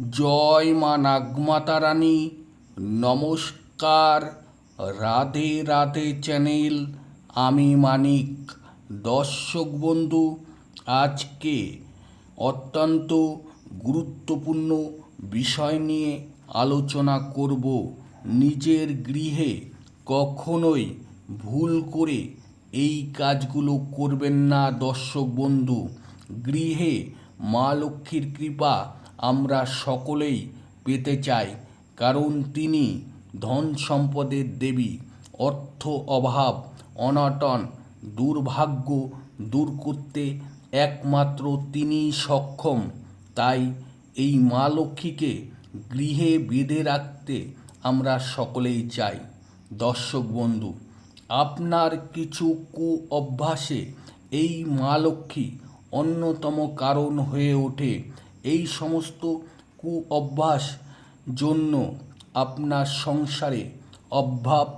জয় মা নাগমাতা রানী নমস্কার। রাধে রাধে চ্যানেল, আমি মানিক। দর্শক বন্ধু, আজকে অত্যন্ত গুরুত্বপূর্ণ বিষয় নিয়ে আলোচনা করব। নিজের গৃহে কখনোই ভুল করে এই কাজগুলো করবেন না দর্শক বন্ধু। গৃহে মা লক্ষ্মীর কৃপা আমরা সকলেই পেতে চাই, কারণ তিনি ধন সম্পদের দেবী, অর্থ অভাব, অনটন, দুর্ভাগ্য দূর করতে একমাত্র তিনিই সক্ষম। তাই এই মা লক্ষ্মীকে গৃহে বেঁধে রাখতে আমরা সকলেই চাই। দর্শক বন্ধু, আপনার কিছু কু অভ্যাসে এই মা লক্ষ্মী অন্যতম কারণ হয়ে ওঠে। এই সমস্ত কু অভ্যাস জন্য আপনার সংসারে অভাব,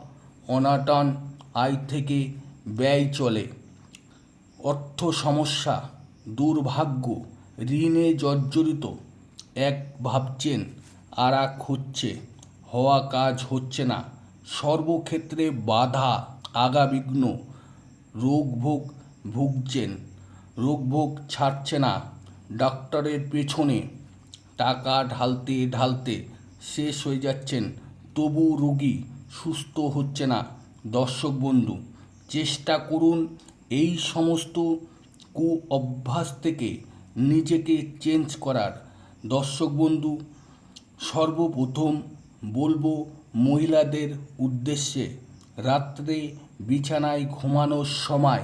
অনাটন, আয় থেকে ব্যয় চলে। অর্থ সমস্যা, দুর্ভাগ্য, ঋণে জর্জরিত, এক ভাবছেন আর এক হচ্ছে, হওয়া কাজ হচ্ছে না। সর্বক্ষেত্রে বাধা, আগাবিঘ্ন, রোগভোগ ভুগছেন, রোগভোগ ছাড়ছে না। ডাক্তারের পেছনে টাকা ঢালতে ঢালতে শেষ হয়ে যাচ্ছেন। তবু রোগী সুস্থ হচ্ছে না। দর্শক বন্ধু, চেষ্টা করুন এই সমস্ত কু অভ্যাস থেকে নিজেকে চেঞ্জ করার। দর্শক বন্ধু, সর্বপ্রথম বলব মহিলাদের উদ্দেশ্যে, রাত্রে বিছানায় ঘুমানোর সময়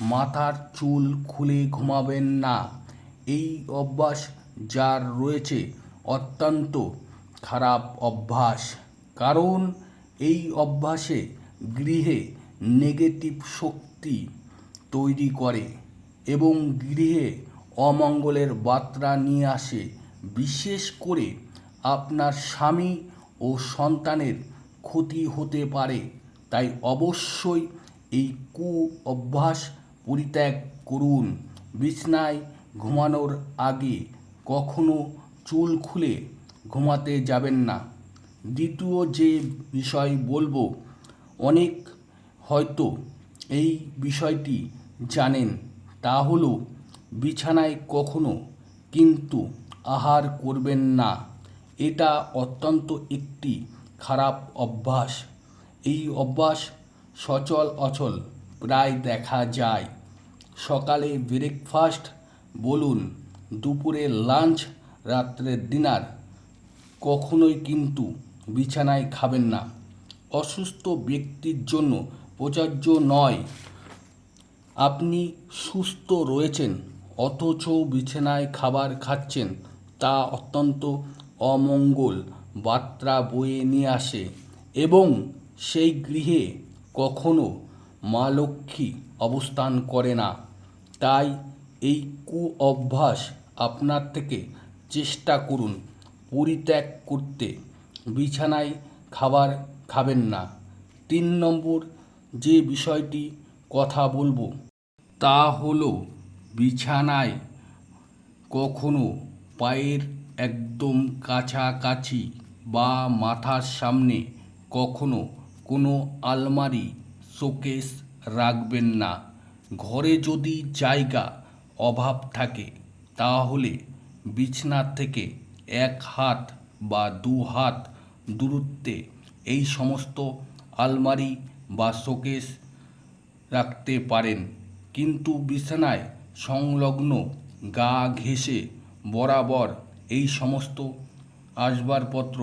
মাথার চুল খুলে ঘুমাবেন না। এই অভ্যাস যার রয়েছে অত্যন্ত খারাপ অভ্যাস। কারণ এই অভ্যাসে গৃহে নেগেটিভ শক্তি তৈরি করে এবং গৃহে অমঙ্গলের বার্তা নিয়ে আসে। বিশেষ করে আপনার স্বামী ও সন্তানের ক্ষতি হতে পারে। তাই অবশ্যই এই কু অভ্যাস পরিত্যাগ করুন। বিছনায় ঘুমানোর আগে কখনো চুল খুলে ঘুমাতে যাবেন না। দ্বিতীয় যে বিষয় বলব, অনেক হয়তো এই বিষয়টি জানেন, তা হলো বিছানায় কখনো কিন্তু আহার করবেন না। এটা অত্যন্ত একটি খারাপ অভ্যাস। এই অভ্যাস সচল অচল প্রায় দেখা যায়। সকালে ব্রেকফাস্ট বলুন, দুপুরে লাঞ্চ রাত্রের ডিনার, কখনোই কিন্তু বিছানায় খাবেন না। অসুস্থ ব্যক্তির জন্য প্রযোজ্য নয়। আপনি সুস্থ রয়েছেন, অথচ বিছানায় খাবার খাচ্ছেন, তা অত্যন্ত অমঙ্গল বার্তা বয়ে নিয়ে আসে এবং সেই গৃহে কখনো মা লক্ষ্মী অবস্থান করে না। তাই এই কু অভ্যাস আপনার থেকে চেষ্টা করুন পরিত্যাগ করতে। বিছানায় খাবার খাবেন না। তিন নম্বর যে বিষয়টি কথা বলব, তা হলো বিছানায় কখনো পায়ের একদম কাছাকাছি বা মাথার সামনে কখনো কোনো আলমারি শোকেস রাখবেন না। ঘরে যদি জায়গা অভাব থাকে, তাহলে বিছনার থেকে এক হাত বা দু হাত দূরত্বে এই সমস্ত আলমারি বা শোকেস রাখতে পারেন। কিন্তু বিছানায় সংলগ্ন গা ঘেঁষে বরাবর এই সমস্ত আসবাবপত্র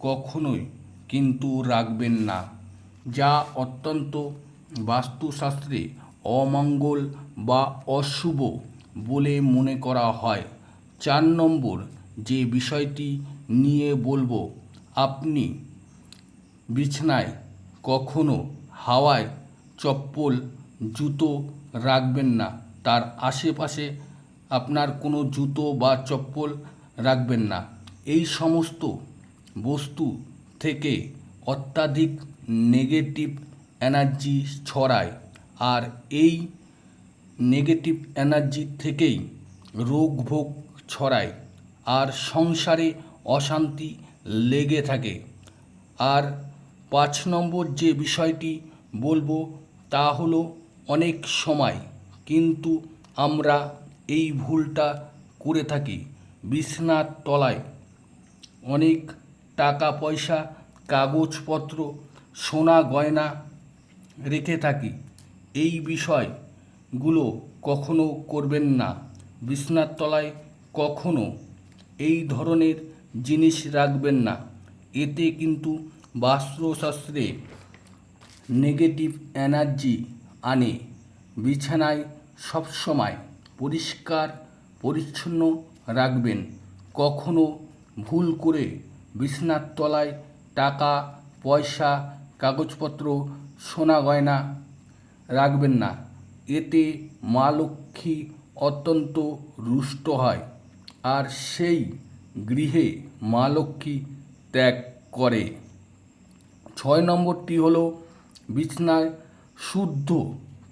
কখনোই কিন্তু রাখবেন না, যা অত্যন্ত বাস্তুশাস্ত্রে অমঙ্গল বা অশুভ বলে মনে করা হয়। চার নম্বর, যে বিষয়টি নিয়ে বলব, আপনি বিছনায় কখনো হাওয়ায় চপ্পল, জুতো রাখবেন না। তার আশেপাশে আপনার কোনো জুতো বা চপ্পল রাখবেন না। এই সমস্ত বস্তু থেকে অত্যাধিক নেগেটিভ এনার্জি ছড়ায়। আর এই নেগেটিভ এনার্জি থেকেই রোগ ভোগ ছড়ায় আর সংসারে অশান্তি লেগে থাকে। আর পাঁচ নম্বর যে বিষয়টি বলব তা হলো অনেক সময় কিন্তু আমরা এই ভুলটা করে থাকি। বিছনার তলায় অনেক টাকা পয়সা, কাগজপত্র, সোনা গয়না রেখে থাকি। এই বিষয়গুলো কখনো করবেন না। বিছনার তলায় কখনো এই ধরনের জিনিস রাখবেন না। এতে কিন্তু বাস্তুশাস্ত্রে নেগেটিভ এনার্জি আনে। বিছানায় সবসময় পরিষ্কার, পরিচ্ছন্ন রাখবেন। কখনো ভুল করে বিছনার তলায় টাকা, পয়সা, কাগজপত্র, সোনা গয়না রাখবেন না। এতে মা লক্ষ্মী অত্যন্ত রুষ্ট হয় আর সেই গৃহে মা লক্ষ্মী ত্যাগ করে। ছয় নম্বরটি হল বিছনায় শুদ্ধ,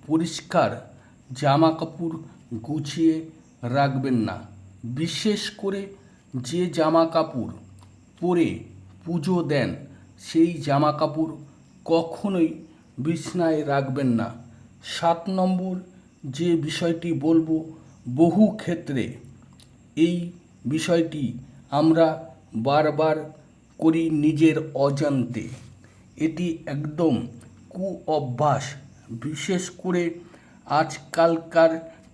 পরিষ্কার জামা কাপড় গুছিয়ে রাখবেন না। বিশেষ করে যে জামা কাপড় পরে পুজো দেন, সেই জামা কাপড় কখনোই বিছনায় রাখবেন না। সাত নম্বর যে বিষয়টি বলব, বহু ক্ষেত্রে এই বিষয়টি আমরা বারবার করি নিজের অজান্তে। এটি একদম কু অভ্যাস বিশেষ করে আজকালকার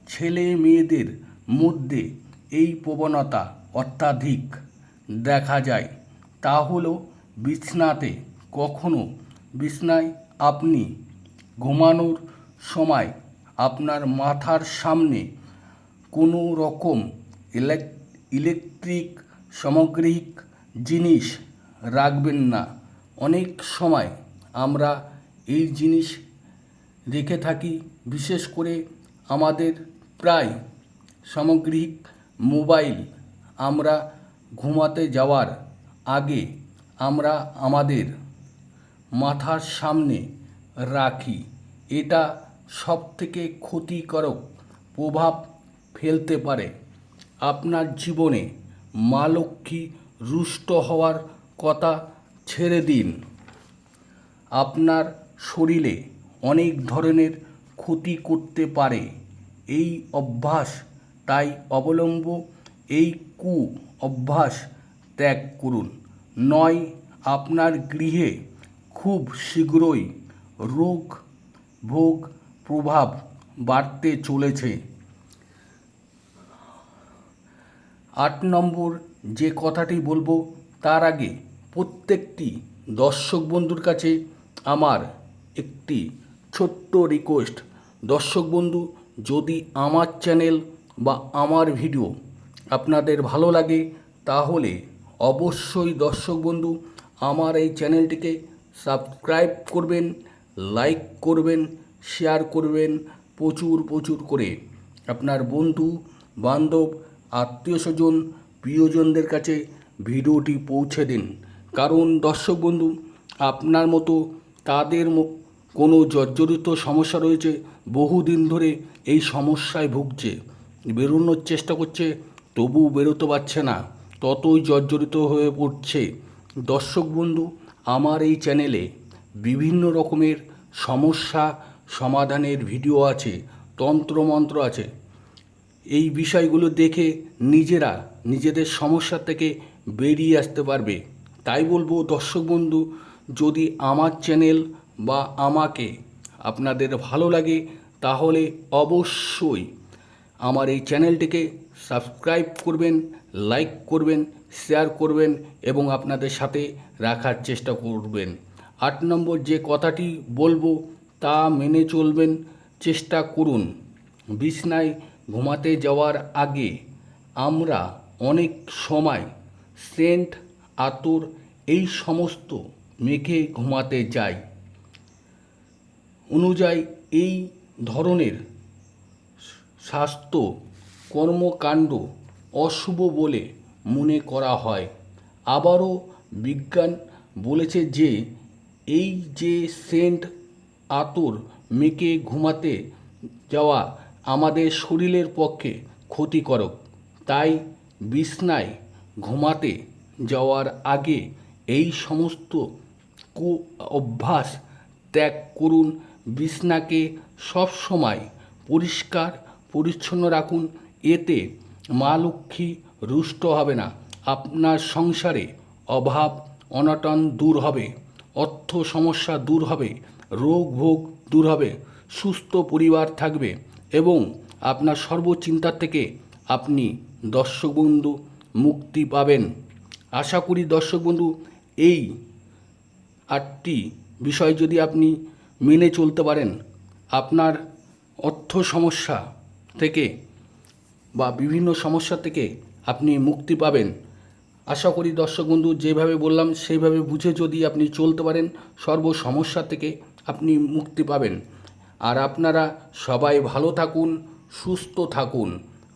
ছেলে মেয়েদের মধ্যে এই প্রবণতা অত্যাধিক দেখা যায়। তা হলো বিছনাতে কখনো বিছনায় আপনি ঘুমানোর সময় আপনার মাথার সামনে কোনো রকম ইলেকট্রিক সামগ্রিক জিনিস রাখবেন না। অনেক সময় আমরা এই জিনিস রেখে থাকি, বিশেষ করে আমাদের প্রায় সামগ্রিক মোবাইল আমরা ঘুমাতে যাওয়ার আগে আমরা আমাদের মাথার সামনে রাখি। এটা সবথেকে ক্ষতিকারক প্রভাব ফেলতে পারে আপনার জীবনে মা লক্ষ্মী রুষ্ট হওয়ার কথা ছেড়ে দিন। আপনার শরীরে অনেক ধরনের ক্ষতি করতে পারে। এই অভ্যাস তাই অবলম্ব এই কু অভ্যাস ত্যাগ করুন। নয়, আপনার গৃহে খুব শীঘ্রই রোগ, ভোগ প্রভাব বাড়তে চলেছে। আট নম্বর যে কথাটি বলব, তার আগে প্রত্যেকটি দর্শক বন্ধুর কাছে আমার একটি ছোট্ট রিকোয়েস্ট দর্শক বন্ধু, যদি আমার চ্যানেল বা আমার ভিডিও আপনাদের ভালো লাগে, তাহলে অবশ্যই দর্শক বন্ধু, আমার এই চ্যানেলটিকে সাবস্ক্রাইব করবেন লাইক করবেন শেয়ার করবেন প্রচুর প্রচুর করে। আপনার বন্ধু, বান্ধব, আত্মীয় স্বজন, প্রিয়জনদের কাছে ভিডিওটি পৌঁছে দিন। কারণ দর্শক বন্ধু, আপনার মতো তাদের কোনো জর্জরিত সমস্যা রয়েছে, বহুদিন ধরে এই সমস্যায় ভুগছে। বেরোনোর চেষ্টা করছে, তবু বেরোতে পারছে না, ততই জর্জরিত হয়ে পড়ছে। দর্শক বন্ধু, আমার এই চ্যানেলে বিভিন্ন রকমের সমস্যা সমাধানের ভিডিও আছে, তন্ত্রমন্ত্র আছে। এই বিষয়গুলো দেখে নিজেরা নিজেদের সমস্যা থেকে বেরিয়ে আসতে পারবে। তাই বলব, দর্শক বন্ধু, যদি আমার চ্যানেল বা আমাকে আপনাদের ভালো লাগে, তাহলে অবশ্যই আমার এই চ্যানেলটিকে সাবস্ক্রাইব করবেন, লাইক করবেন, শেয়ার করবেন এবং আপনাদের সাথে রাখার চেষ্টা করবেন। আট নম্বর যে কথাটি বলব তা মেনে চলবেন, চেষ্টা করুন। বিছনায় ঘুমাতে যাওয়ার আগে আমরা অনেক সময় সেন্ট আতর এই সমস্ত মেখে ঘুমাতে যাই। অনুযায়ী এই ধরনের স্বাস্থ্য কর্মকাণ্ড অশুভ বলে মনে করা হয়। আবারও বিজ্ঞান বলেছে যে এই যে সেন্ট আতর মেখে ঘুমাতে যাওয়া আমাদের শরীরের পক্ষে ক্ষতিকারক। তাই বিছনায় ঘুমাতে যাওয়ার আগে এই সমস্ত কু অভ্যাস ত্যাগ করুন। বিছনাকে সবসময় পরিষ্কার, পরিচ্ছন্ন রাখুন। এতে মা লক্ষ্মী রুষ্ট হবে না। আপনার সংসারে অভাব, অনটন দূর হবে। অর্থ সমস্যা দূর হবে। রোগ ভোগ দূর হবে, সুস্থ পরিবার থাকবে এবং আপনার সর্বচিন্তা থেকে আপনি দর্শক বন্ধু মুক্তি পাবেন। আশা করি দর্শক বন্ধু, এই আটটি বিষয় যদি আপনি মেনে চলতে পারেন, আপনার অর্থ সমস্যা থেকে বা বিভিন্ন সমস্যা থেকে আপনি মুক্তি পাবেন। আশা করি দর্শক বন্ধু, যেভাবে বললাম, সেইভাবে বুঝে যদি আপনি চলতে পারেন, সর্ব সমস্যা থেকে আপনি মুক্তি পাবেন। আর আপনারা সবাই ভালো থাকুন, সুস্থ থাকুন।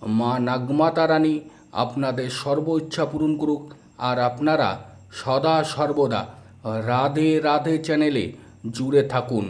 মা নাগমাতা রানী আপনাদের সর্ব ইচ্ছা পূরণ করুক। আর আপনারা সদা সর্বদা রাধে রাধে চ্যানেলে জুড়ে থাকুন।